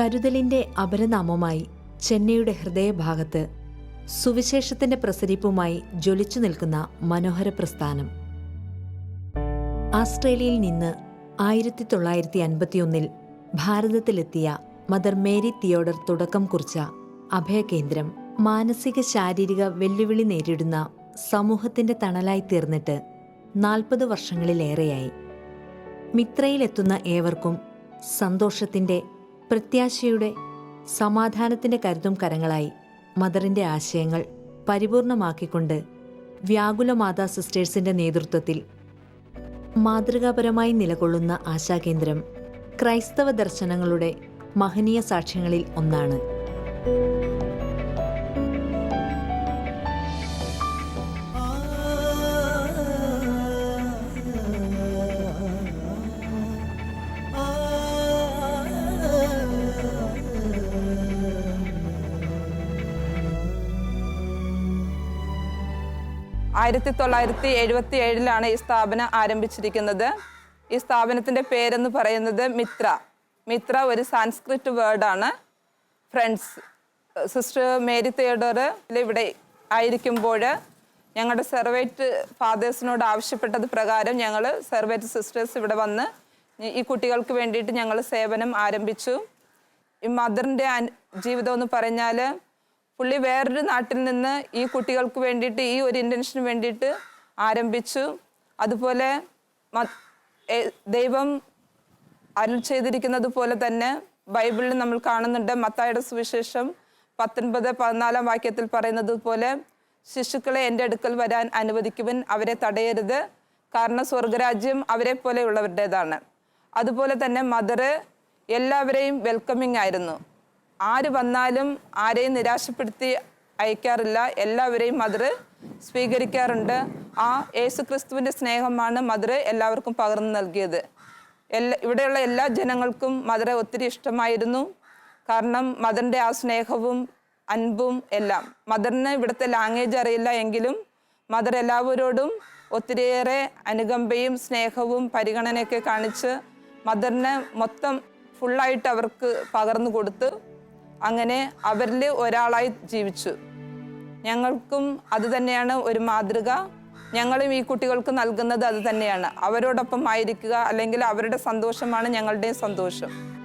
കരുതലിന്റെ അപരനാമമായി ചെന്നൈയുടെ ഹൃദയഭാഗത്ത് സുവിശേഷത്തിന്റെ പ്രസരിപ്പുമായി ജ്വലിച്ചു നിൽക്കുന്ന മനോഹര പ്രസ്ഥാനം. ആസ്ട്രേലിയയിൽ നിന്ന് ആയിരത്തി തൊള്ളായിരത്തി അൻപത്തിയൊന്നിൽ ഭാരതത്തിലെത്തിയ മദർ മേരി തിയോഡർ തുടക്കം കുറിച്ച അഭയകേന്ദ്രം മാനസിക ശാരീരിക വെല്ലുവിളി നേരിടുന്ന സമൂഹത്തിന്റെ തണലായി തീർന്നിട്ട് നാൽപ്പത് വർഷങ്ങളിലേറെയായി. മിത്രയിലെത്തുന്ന ഏവർക്കും സന്തോഷത്തിന്റെ പ്രത്യാശയുടെ സമാധാനത്തിന്റെ കരുതും കരങ്ങളായി മദറിന്റെ ആശയങ്ങൾ പരിപൂർണമാക്കിക്കൊണ്ട് വ്യാകുല മാതാ സിസ്റ്റേഴ്സിന്റെ നേതൃത്വത്തിൽ മാതൃകാപരമായി നിലകൊള്ളുന്ന ആശാകേന്ദ്രം ക്രൈസ്തവ ദർശനങ്ങളുടെ മഹനീയ സാക്ഷ്യങ്ങളിൽ ഒന്നാണ്. ആയിരത്തി തൊള്ളായിരത്തി എഴുപത്തി ഏഴിലാണ് ഈ സ്ഥാപനം ആരംഭിച്ചിരിക്കുന്നത്. ഈ സ്ഥാപനത്തിന്റെ പേരെന്ന് പറയുന്നത് മിത്ര. മിത്ര ഒരു സാൻസ്ക്രിറ്റ് വേർഡാണ്. ഫ്രണ്ട്സ് സിസ്റ്റർ മേരി തിയേഡർ ഇവിടെ ആയിരിക്കുമ്പോൾ ഞങ്ങളുടെ സെർവേറ്റ് ഫാദേഴ്സിനോട് ആവശ്യപ്പെട്ടത് പ്രകാരം ഞങ്ങൾ സെർവേറ്റ് സിസ്റ്റേഴ്സ് ഇവിടെ വന്ന് ഈ കുട്ടികൾക്ക് വേണ്ടിയിട്ട് ഞങ്ങൾ സേവനം ആരംഭിച്ചു. ഈ മദറിന്റെ ജീവിതം എന്ന് പറഞ്ഞാൽ പുള്ളി വേറൊരു നാട്ടിൽ നിന്ന് ഈ കുട്ടികൾക്ക് വേണ്ടിയിട്ട് ഈ ഒരു ഇന്റൻഷന് വേണ്ടിയിട്ട് ആരംഭിച്ചു. അതുപോലെ ദൈവം അരുൾ ചെയ്തിരിക്കുന്നത് പോലെ തന്നെ ബൈബിളിൽ നമ്മൾ കാണുന്നുണ്ട്. മത്തായുടെ സുവിശേഷം പത്തൊൻപത് പതിനാലാം വാക്യത്തിൽ പറയുന്നത് പോലെ ശിശുക്കളെ എന്റെ അടുക്കൽ വരാൻ അനുവദിക്കുവൻ അവരെ തടയരുത്. കാരണം സ്വർഗരാജ്യം അവരെ പോലെയുള്ളവരുടേതാണ് അതുപോലെ തന്നെ മദറ് എല്ലാവരെയും വെൽക്കമിങ് ആയിരുന്നു. ആര് വന്നാലും ആരെയും നിരാശപ്പെടുത്തി അയക്കാറില്ല. എല്ലാവരെയും മദർ സ്വീകരിക്കാറുണ്ട്. ആ യേശു ക്രിസ്തുവിന്റെ സ്നേഹമാണ് മദർ എല്ലാവർക്കും പകർന്നു നൽകിയത്. എല്ലാ ഇവിടെയുള്ള എല്ലാ ജനങ്ങൾക്കും മദറെ ഒത്തിരി ഇഷ്ടമായിരുന്നു. കാരണം മദറിന്റെ ആ സ്നേഹവും അൻപും എല്ലാം. മദറിന് ഇവിടുത്തെ ലാംഗ്വേജ് അറിയില്ല എങ്കിലും മദർ എല്ലാവരോടും ഒത്തിരിയേറെ അനുകമ്പയും സ്നേഹവും പരിഗണനയൊക്കെ കാണിച്ച് മദറിനെ മൊത്തം ഫുള്ളായിട്ട് അവർക്ക് പകർന്നു കൊടുത്ത് അങ്ങനെ അവരിൽ ഒരാളായി ജീവിച്ചു. ഞങ്ങൾക്കും അത് തന്നെയാണ് ഒരു മാതൃക. ഞങ്ങളും ഈ കുട്ടികൾക്ക് നൽകുന്നത് അത് തന്നെയാണ്. അവരോടൊപ്പം ആയിരിക്കുക അല്ലെങ്കിൽ അവരുടെ സന്തോഷമാണ് ഞങ്ങളുടെയും സന്തോഷം.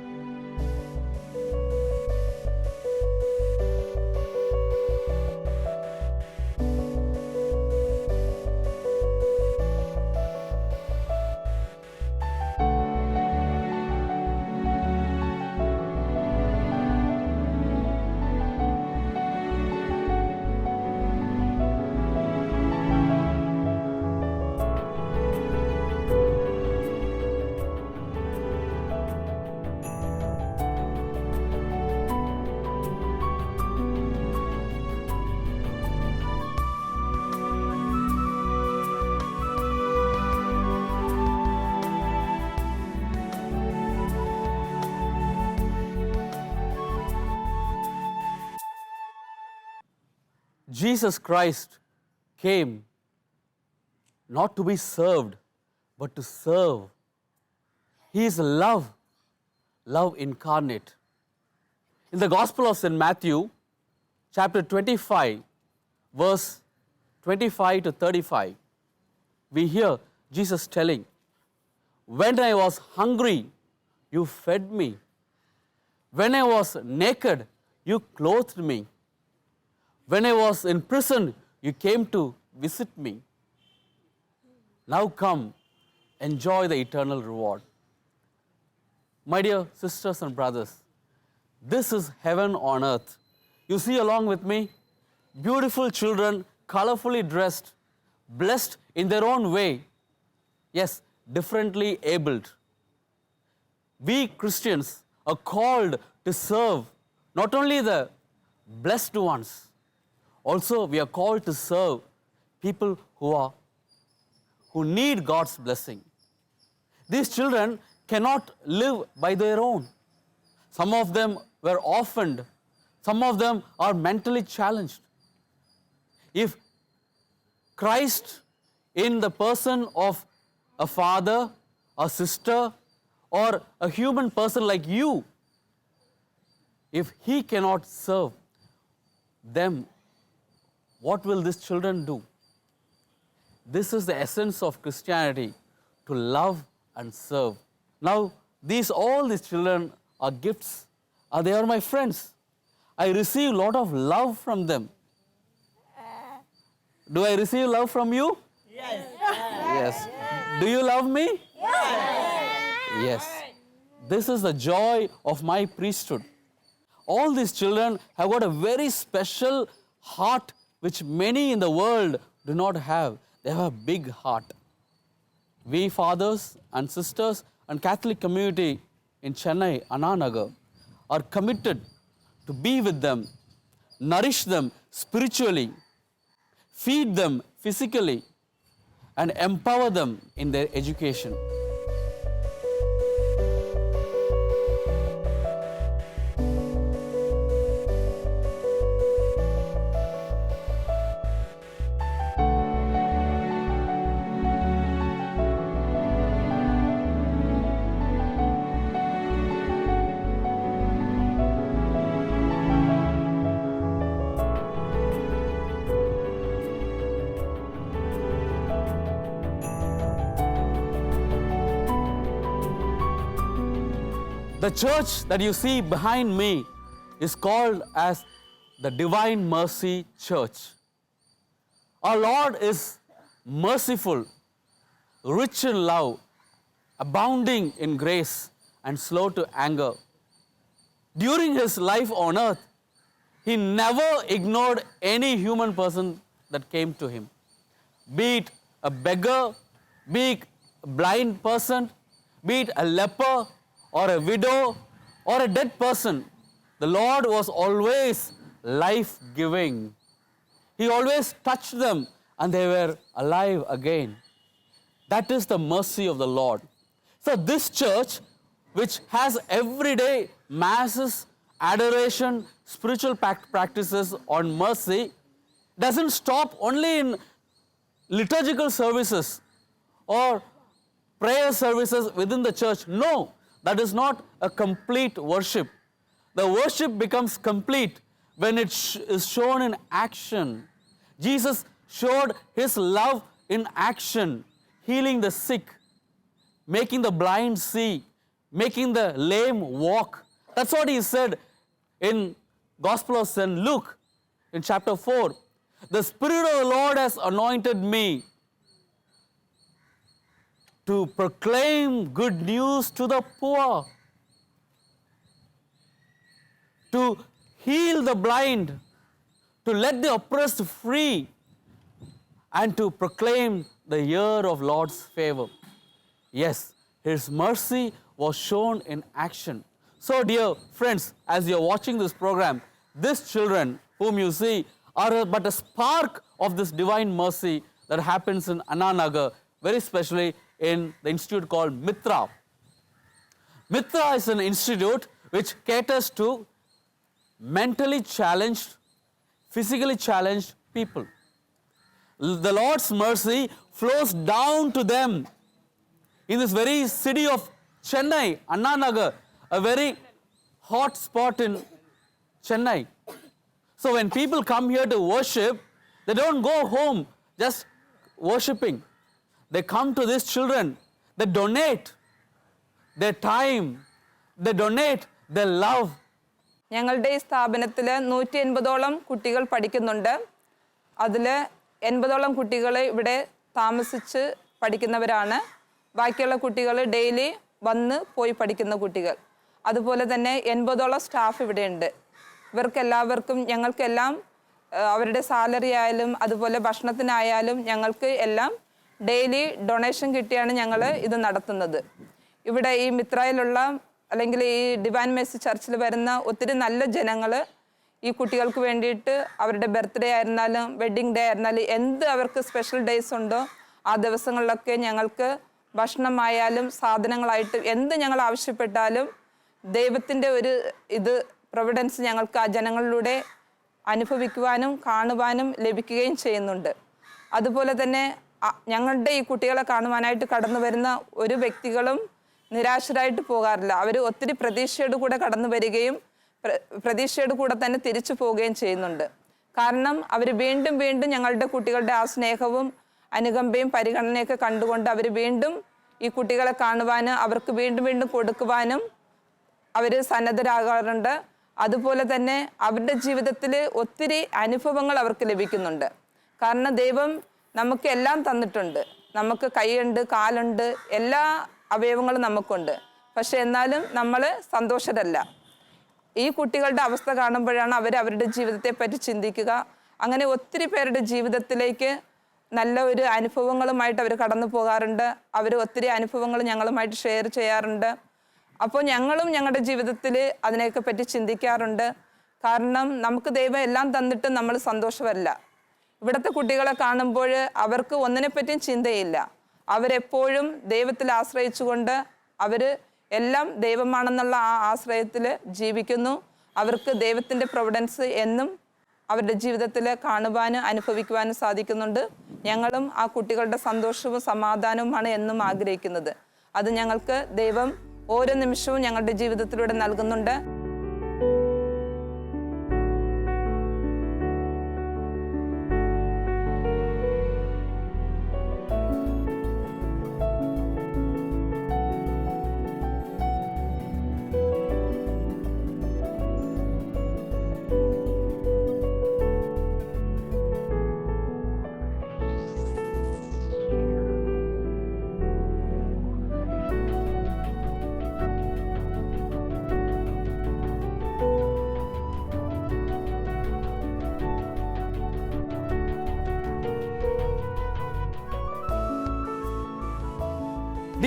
Jesus Christ came not to be served, but to serve. He is love, love incarnate. In the Gospel of St. Matthew, chapter 25, verse 25 to 35, we hear Jesus telling, When I was hungry, you fed me. When I was naked, you clothed me. When I was in prison, you came to visit me. Now come, enjoy the eternal reward. My dear sisters and brothers, this is heaven on earth. You see along with me beautiful children, colorfully dressed, blessed in their own way, yes, differently abled. We Christians are called to serve not only the blessed ones, also we are called to serve people who are who need God's blessing. These children cannot live by their own. Some of them were orphaned, some of them are mentally challenged. If Christ, in the person of a father, a sister, or a human person like you, if he cannot serve them, what will these children do? This is the essence of Christianity to love and serve. Now, these all these children are gifts. Uh, they are my friends. I receive a lot of love from them. Do I receive love from you? Yes. Yes. Do you love me? Yes. Yes. This is the joy of my priesthood. All these children have got a very special heart which many in the world do not have. They have a big heart. We fathers and sisters and Catholic community in Chennai, Ananagar, are committed to be with them, nourish them spiritually, feed them physically, and empower them in their education. The church that you see behind me is called as the Divine Mercy Church. Our Lord is merciful, rich in love, abounding in grace, and slow to anger. During his life on earth, he never ignored any human person that came to him be it a beggar, be it a blind person, be it a leper or a widow or a dead person, the Lord was always life giving. He always touched them and they were alive again. That is the mercy of the Lord. So, this church, which has everyday masses, adoration, spiritual practices on mercy, doesn't stop only in liturgical services or prayer services within the church. No, that is not a complete worship. The worship becomes complete when it sh- is shown in action. Jesus showed his love in action, healing the sick, making the blind see, making the lame walk. That's what he said in Gospel of St. Luke in chapter 4. The Spirit of the Lord has anointed me to proclaim good news to the poor, to heal the blind, to let the oppressed free, and to proclaim the year of Lord's favor. Yes, His mercy was shown in action. So, dear friends, as you're watching this program, these children whom you see are but a spark of this divine mercy that happens in Ananagar, very especially in the institute called Mitra. Mitra is an institute which caters to mentally challenged, physically challenged people. The Lord's mercy flows down to them in this very city of Chennai, Annanagar, a very hot spot in Chennai. So when people come here to worship, they don't go home just worshiping. They come to these children, they donate their time, they donate their love, ഞങ്ങളുടെ ഈ സ്ഥാപനത്തിൽ നൂറ്റി എൺപതോളം കുട്ടികൾ പഠിക്കുന്നുണ്ട്. അതിൽ എൺപതോളം കുട്ടികൾ ഇവിടെ താമസിച്ച് പഠിക്കുന്നവരാണ്. ബാക്കിയുള്ള കുട്ടികൾ ഡെയിലി വന്ന് പോയി പഠിക്കുന്ന കുട്ടികൾ. അതുപോലെ തന്നെ എൺപതോളം സ്റ്റാഫ് ഇവിടെയുണ്ട്. ഇവർക്കെല്ലാവർക്കും ഞങ്ങൾക്കെല്ലാം അവരുടെ സാലറി ആയാലും അതുപോലെ ഭക്ഷണത്തിനായാലും ഞങ്ങൾക്ക് എല്ലാം ഡെയിലി ഡൊണേഷൻ കിട്ടിയാണ് ഞങ്ങൾ ഇത് നടത്തുന്നത്. ഇവിടെ ഈ മിത്രയിലുള്ള അല്ലെങ്കിൽ ഈ ഡിവാൻ മെസ്സി ചർച്ചിൽ വരുന്ന ഒത്തിരി നല്ല ജനങ്ങൾ ഈ കുട്ടികൾക്ക് വേണ്ടിയിട്ട് അവരുടെ ബർത്ത്ഡേ ആയിരുന്നാലും വെഡ്ഡിങ് ഡേ ആയിരുന്നാലും എന്ത് അവർക്ക് സ്പെഷ്യൽ ഡേയ്സ് ഉണ്ടോ ആ ദിവസങ്ങളിലൊക്കെ ഞങ്ങൾക്ക് ഭക്ഷണമായാലും സാധനങ്ങളായിട്ട് എന്ത് ഞങ്ങൾ ആവശ്യപ്പെട്ടാലും ദൈവത്തിന്റെ ഒരു ഇത് പ്രൊവിഡൻസ് ഞങ്ങൾക്ക് ആ ജനങ്ങളിലൂടെ അനുഭവിക്കുവാനും കാണുവാനും ലഭിക്കുകയും ചെയ്യുന്നുണ്ട്. അതുപോലെ തന്നെ ഞങ്ങളുടെ ഈ കുട്ടികളെ കാണുവാനായിട്ട് കടന്നു വരുന്ന ഒരു വ്യക്തികളും നിരാശരായിട്ട് പോകാറില്ല. അവർ ഒത്തിരി പ്രതീക്ഷയോട് കൂടെ കടന്നു വരികയും പ്രതീക്ഷയുടെ കൂടെ തന്നെ തിരിച്ചു പോവുകയും ചെയ്യുന്നുണ്ട്. കാരണം അവർ വീണ്ടും വീണ്ടും ഞങ്ങളുടെ കുട്ടികളുടെ ആ സ്നേഹവും അനുകമ്പയും പരിഗണനയൊക്കെ കണ്ടുകൊണ്ട് അവർ വീണ്ടും ഈ കുട്ടികളെ കാണുവാനും അവർക്ക് വീണ്ടും വീണ്ടും കൊടുക്കുവാനും അവർ സന്നദ്ധരാകാറുണ്ട്. അതുപോലെ തന്നെ അവരുടെ ജീവിതത്തിൽ ഒത്തിരി അനുഭവങ്ങൾ അവർക്ക് ലഭിക്കുന്നുണ്ട്. കാരണം ദൈവം നമുക്ക് എല്ലാം തന്നിട്ടുണ്ട്. നമുക്ക് കൈയുണ്ട് കാലുണ്ട് എല്ലാ അവയവങ്ങളും നമുക്കുണ്ട്. പക്ഷെ എന്നാലും നമ്മൾ സന്തോഷരല്ല. ഈ കുട്ടികളുടെ അവസ്ഥ കാണുമ്പോഴാണ് അവർ അവരുടെ ജീവിതത്തെ പറ്റി ചിന്തിക്കുക. അങ്ങനെ ഒത്തിരി പേരുടെ ജീവിതത്തിലേക്ക് നല്ല ഒരു അനുഭവങ്ങളുമായിട്ട് അവർ കടന്നു പോകാറുണ്ട്. അവർ ഒത്തിരി അനുഭവങ്ങൾ ഞങ്ങളുമായിട്ട് ഷെയർ ചെയ്യാറുണ്ട്. അപ്പോൾ ഞങ്ങളും ഞങ്ങളുടെ ജീവിതത്തിൽ അതിനെയൊക്കെ പറ്റി ചിന്തിക്കാറുണ്ട്. കാരണം നമുക്ക് ദൈവം എല്ലാം തന്നിട്ടും നമ്മൾ സന്തോഷമല്ല. ഇവിടുത്തെ കുട്ടികളെ കാണുമ്പോൾ അവർക്ക് ഒന്നിനെപ്പറ്റിയും ചിന്തയില്ല. അവരെപ്പോഴും ദൈവത്തിൽ ആശ്രയിച്ചുകൊണ്ട് അവർ എല്ലാം ദൈവമാണെന്നുള്ള ആ ആശ്രയത്തിൽ ജീവിക്കുന്നു. അവർക്ക് ദൈവത്തിന്റെ പ്രൊവിഡൻസ് എന്നും അവരുടെ ജീവിതത്തിൽ കാണുവാനും അനുഭവിക്കുവാനും സാധിക്കുന്നുണ്ട്. ഞങ്ങളും ആ കുട്ടികളുടെ സന്തോഷവും സമാധാനവുമാണ് എന്നും ആഗ്രഹിക്കുന്നത്. അത് ഞങ്ങൾക്ക് ദൈവം ഓരോ നിമിഷവും ഞങ്ങളുടെ ജീവിതത്തിലൂടെ നൽകുന്നുണ്ട്.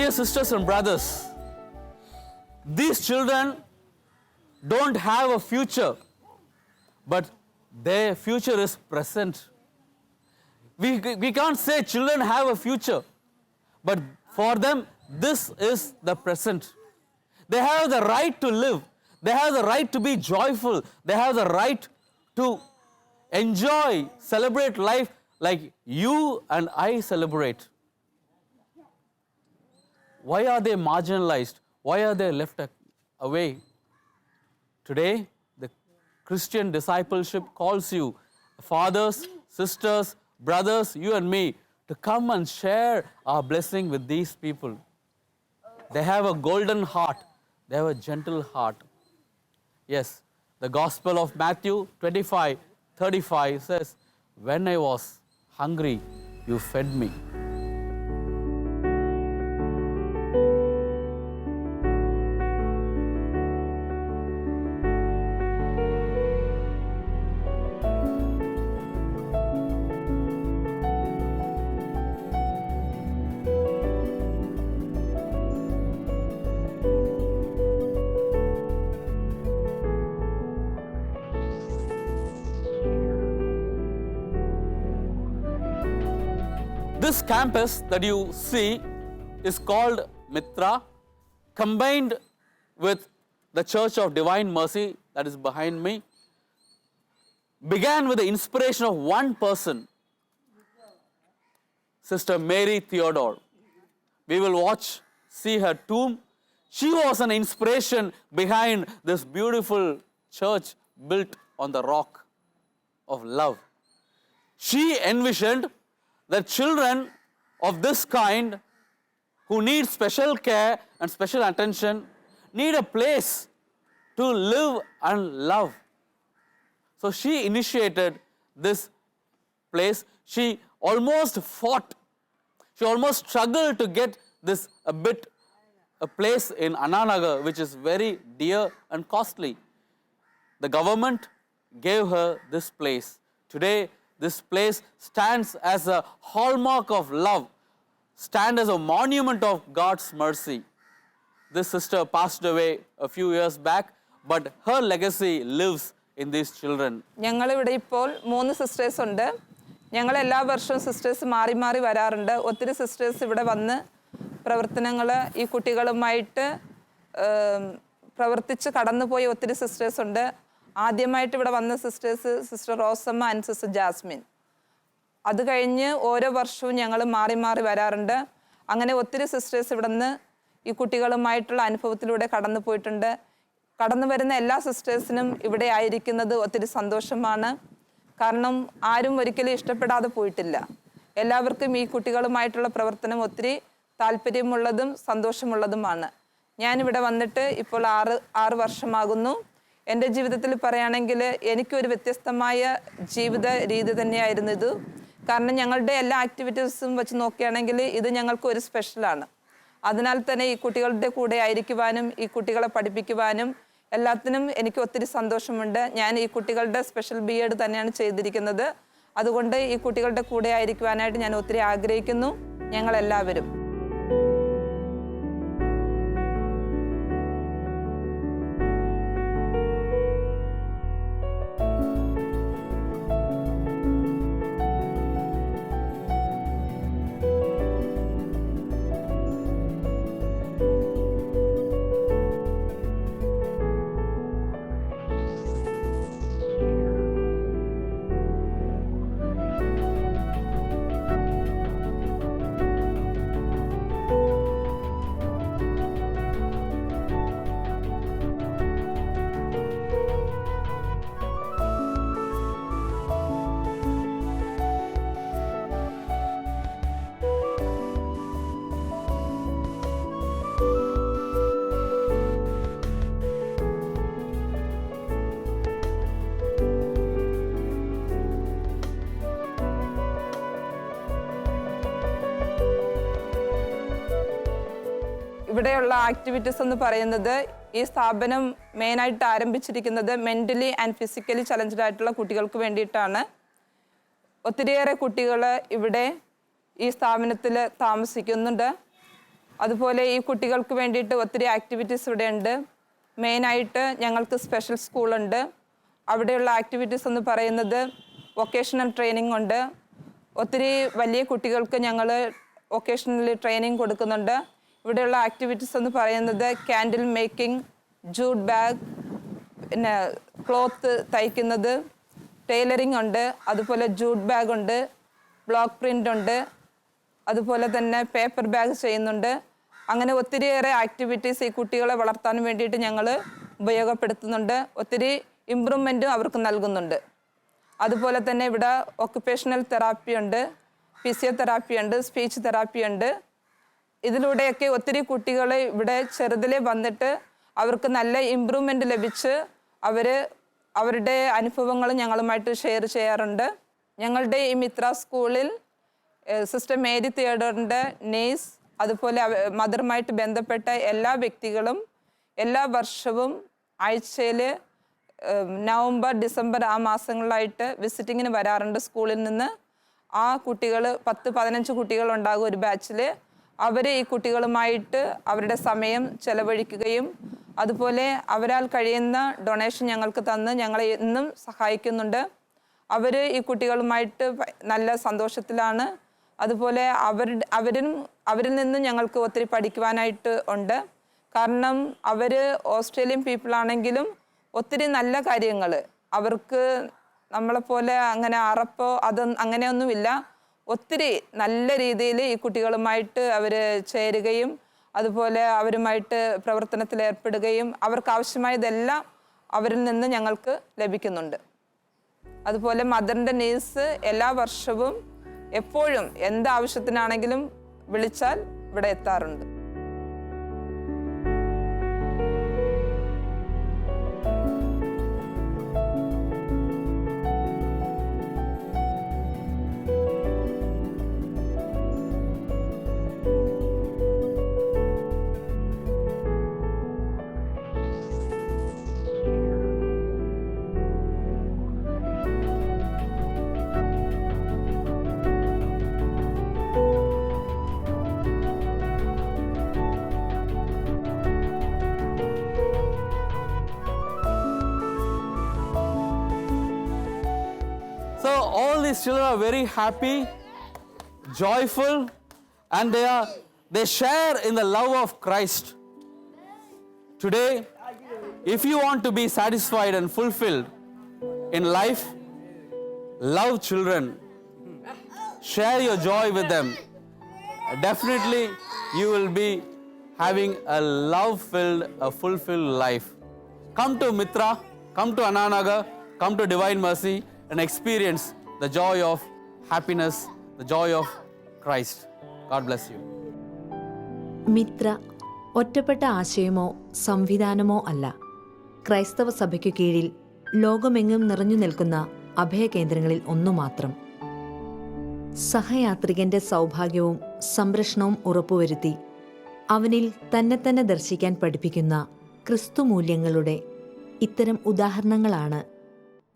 Dear sisters and brothers, these children don't have a future, but their future is present. We, we can't say children have a future, but for them, this is the present. They have the right to live, they have the right to be joyful, they have the right to enjoy, celebrate life like you and I celebrate. Why are they marginalized? Why are they left away? Today, the Christian discipleship calls you, fathers, sisters, brothers, you and me, to come and share our blessing with these people. They have a golden heart, they have a gentle heart. Yes, the Gospel of Matthew 25 35 says, When I was hungry, you fed me. This campus that you see is called Mitra, combined with the Church of Divine Mercy that is behind me. Began with the inspiration of one person, Sister Mary Theodore. We will watch, see her tomb. She was an inspiration behind this beautiful church built on the rock of love. She envisioned that children of this kind who need special care and special attention need a place to live and love. So she initiated this place. She almost fought, she almost struggled to get this a bit a place in Ananagar, which is very dear and costly. The government gave her this place. Today, this place stands as a hallmark of love, stand as a monument of God's mercy. This sister passed away a few years back, but her legacy lives in these children. ഞങ്ങളിവിടെ ഇപ്പോൾ മൂന്ന് sisters ഉണ്ട് ഞങ്ങൾ എല്ലാ വർഷവും sisters മാറി മാറി വരാറുണ്ട് ഒത്തിരി സിസ്റ്റേഴ്സ് ഇവിടെ വന്ന് പ്രവർത്തനങ്ങൾ ഈ കുട്ടികളുമായിട്ട് പ്രവർത്തിച്ച് കടന്നുപോയ ഒത്തിരി സിസ്റ്റേഴ്സ് ഉണ്ട് ആദ്യമായിട്ട് ഇവിടെ വന്ന sisters sister Rosamma and sister Jasmine. അത് കഴിഞ്ഞ് ഓരോ വർഷവും ഞങ്ങൾ മാറി മാറി വരാറുണ്ട്. അങ്ങനെ ഒത്തിരി സിസ്റ്റേഴ്സ് ഇവിടെ നിന്ന് ഈ കുട്ടികളുമായിട്ടുള്ള അനുഭവത്തിലൂടെ കടന്നു പോയിട്ടുണ്ട്. കടന്നു വരുന്ന എല്ലാ സിസ്റ്റേഴ്സിനും ഇവിടെ ആയിരിക്കുന്നത് ഒത്തിരി സന്തോഷമാണ്. കാരണം ആരും ഒരിക്കലും ഇഷ്ടപ്പെടാതെ പോയിട്ടില്ല. എല്ലാവർക്കും ഈ കുട്ടികളുമായിട്ടുള്ള പ്രവർത്തനം ഒത്തിരി താല്പര്യമുള്ളതും സന്തോഷമുള്ളതുമാണ്. ഞാനിവിടെ വന്നിട്ട് ഇപ്പോൾ ആറ് ആറ് വർഷമാകുന്നു. എന്റെ ജീവിതത്തിൽ പറയുകയാണെങ്കിൽ എനിക്കൊരു വ്യത്യസ്തമായ ജീവിത രീതി തന്നെയായിരുന്നു ഇത്. കാരണം ഞങ്ങളുടെ എല്ലാ ആക്ടിവിറ്റീസും വെച്ച് നോക്കുകയാണെങ്കിൽ ഇത് ഞങ്ങൾക്ക് ഒരു സ്പെഷ്യലാണ് അതിനാൽ തന്നെ ഈ കുട്ടികളുടെ കൂടെ ആയിരിക്കുവാനും ഈ കുട്ടികളെ പഠിപ്പിക്കുവാനും എല്ലാത്തിനും എനിക്ക് ഒത്തിരി സന്തോഷമുണ്ട്. ഞാൻ ഈ കുട്ടികളുടെ സ്പെഷ്യൽ ബി എഡ് തന്നെയാണ് ചെയ്തിരിക്കുന്നത്. അതുകൊണ്ട് ഈ കുട്ടികളുടെ കൂടെ ആയിരിക്കുവാനായിട്ട് ഞാൻ ഒത്തിരി ആഗ്രഹിക്കുന്നു. ഞങ്ങളെല്ലാവരും. ഇവിടെയുള്ള ആക്ടിവിറ്റീസ് എന്ന് പറയുന്നത് ഈ സ്ഥാപനം മെയിനായിട്ട് ആരംഭിച്ചിരിക്കുന്നത് മെന്റലി ആൻഡ് ഫിസിക്കലി ചലഞ്ചഡ് ആയിട്ടുള്ള കുട്ടികൾക്ക് വേണ്ടിയിട്ടാണ്. ഒത്തിരിയേറെ കുട്ടികൾ ഇവിടെ ഈ സ്ഥാപനത്തിൽ താമസിക്കുന്നുണ്ട്. അതുപോലെ ഈ കുട്ടികൾക്ക് വേണ്ടിയിട്ട് ഒത്തിരി ആക്ടിവിറ്റീസ് ഇവിടെ ഉണ്ട്. മെയിനായിട്ട് ഞങ്ങൾക്ക് സ്പെഷ്യൽ സ്കൂളുണ്ട് അവിടെയുള്ള ആക്ടിവിറ്റീസ് എന്ന് പറയുന്നത് വൊക്കേഷണൽ ട്രെയിനിങ് ഉണ്ട്. ഒത്തിരി വലിയ കുട്ടികൾക്ക് ഞങ്ങൾ വൊക്കേഷണലി ട്രെയിനിങ് കൊടുക്കുന്നുണ്ട്. ഇവിടെയുള്ള ആക്ടിവിറ്റീസ് എന്ന് പറയുന്നത് ക്യാൻഡിൽ മേക്കിംഗ് ജൂട്ട് ബാഗ് പിന്നെ ക്ലോത്ത് തയ്ക്കുന്നത് ടൈലറിംഗ് ഉണ്ട് അതുപോലെ ജൂട്ട് ബാഗ് ഉണ്ട് ബ്ലോക്ക് പ്രിന്റ് ഉണ്ട് അതുപോലെ തന്നെ പേപ്പർ ബാഗ് ചെയ്യുന്നുണ്ട്. അങ്ങനെ ഒത്തിരിയേറെ ആക്ടിവിറ്റീസ് ഈ കുട്ടികളെ വളർത്താൻ വേണ്ടിയിട്ട് ഞങ്ങൾ ഉപയോഗപ്പെടുത്തുന്നുണ്ട്. ഒത്തിരി ഇമ്പ്രൂവ്മെന്റും അവർക്ക് നൽകുന്നുണ്ട്. അതുപോലെ തന്നെ ഇവിടെ ഒക്കുപേഷണൽ തെറാപ്പി ഉണ്ട് ഫിസിയോതെറാപ്പി ഉണ്ട് സ്പീച്ച് തെറാപ്പി ഉണ്ട്. ഇതിലൂടെയൊക്കെ ഒത്തിരി കുട്ടികൾ ഇവിടെ ചെറുതിലെ വന്നിട്ട് അവർക്ക് നല്ല ഇമ്പ്രൂവ്മെന്റ് ലഭിച്ച് അവർ അവരുടെ അനുഭവങ്ങൾ ഞങ്ങളുമായിട്ട് ഷെയർ ചെയ്യാറുണ്ട്. ഞങ്ങളുടെ ഈ മിത്ര സ്കൂളിൽ സിസ്റ്റർ മേരി തിയേറ്ററിന്റെ നേഴ്സ് അതുപോലെ മദറുമായിട്ട് ബന്ധപ്പെട്ട എല്ലാ വ്യക്തികളും എല്ലാ വർഷവും ആഴ്ചയിൽ നവംബർ ഡിസംബർ ആ മാസങ്ങളിലായിട്ട് വിസിറ്റിങ്ങിന് വരാറുണ്ട്. സ്കൂളിൽ നിന്ന് ആ കുട്ടികൾ പത്ത് പതിനഞ്ച് കുട്ടികളുണ്ടാകും ഒരു ബാച്ചിൽ അവർ ഈ കുട്ടികളുമായിട്ട് അവരുടെ സമയം ചെലവഴിക്കുകയും അതുപോലെ അവരാൽ കഴിയുന്ന ഡൊണേഷൻ ഞങ്ങൾക്ക് തന്ന് ഞങ്ങളെ എന്നും സഹായിക്കുന്നുണ്ട്. അവർ ഈ കുട്ടികളുമായിട്ട് നല്ല സന്തോഷത്തിലാണ്. അതുപോലെ അവരുടെ അവരും അവരിൽ നിന്നും ഞങ്ങൾക്ക് ഒത്തിരി പഠിക്കുവാനായിട്ട് ഉണ്ട്. കാരണം അവർ ഓസ്ട്രേലിയൻ പീപ്പിളാണെങ്കിലും ഒത്തിരി നല്ല കാര്യങ്ങൾ അവർക്ക് നമ്മളെപ്പോലെ അങ്ങനെ അറപ്പോ അത് അങ്ങനെയൊന്നുമില്ല. ഒത്തിരി നല്ല രീതിയിൽ ഈ കുട്ടികളുമായിട്ട് അവർ ചേരുകയും അതുപോലെ അവരുമായിട്ട് പ്രവർത്തനത്തിൽ ഏർപ്പെടുകയും അവർക്ക് ആവശ്യമായതെല്ലാം അവരിൽ നിന്ന് ഞങ്ങൾക്ക് ലഭിക്കുന്നുണ്ട്. അതുപോലെ മദറിന്റെ നേഴ്സ് എല്ലാ വർഷവും എപ്പോഴും എന്താവശ്യത്തിനാണെങ്കിലും വിളിച്ചാൽ ഇവിടെ എത്താറുണ്ട്. So all these children are very happy, joyful, and they are they share in the love of Christ. Today, if you want to be satisfied and fulfilled in life, love children. Share your joy with them. Definitely, you will be having a love filled, a fulfilled life. come to Mitra, come to Ananaga, come to Divine Mercy and experience the joy of happiness, the joy of Christ. God bless you. Mitra ഒറ്റപ്പെട്ട ആശയമോ സംവിധാനമോ അല്ല ക്രൈസ്തവ സഭയ്ക്കു കീഴിൽ ലോകമെങ്ങും നിറഞ്ഞു നിൽക്കുന്ന അഭയകേന്ദ്രങ്ങളിൽ ഒന്നു മാത്രം സഹയാത്രികന്റെ സൗഭാഗ്യവും സംരക്ഷണവും ഉറപ്പുവരുത്തി അവനിൽ തന്നെ തന്നെ ദർശിക്കാൻ പഠിപ്പിക്കുന്ന ക്രിസ്തു മൂല്യങ്ങളുടെ ഇത്തരം ഉദാഹരണങ്ങളാണ്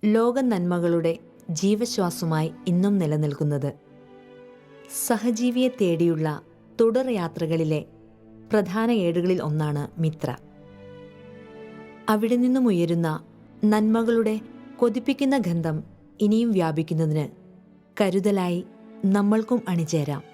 ലോക നന്മകളുടെ ജീവശ്വാസമായി ഇന്നും നിലനിൽക്കുന്നത്. സഹജീവിയെ തേടിയുള്ള തുടർ യാത്രകളിലെ പ്രധാന ഏടുകളിൽ ഒന്നാണ് മിത്ര. അവിടെ നിന്നും ഉയരുന്ന നന്മകളുടെ കൊതിപ്പിക്കുന്ന ഗന്ധം ഇനിയും വ്യാപിക്കുന്നതിന് കരുതലായി നമ്മൾക്കും അണിചേരാം.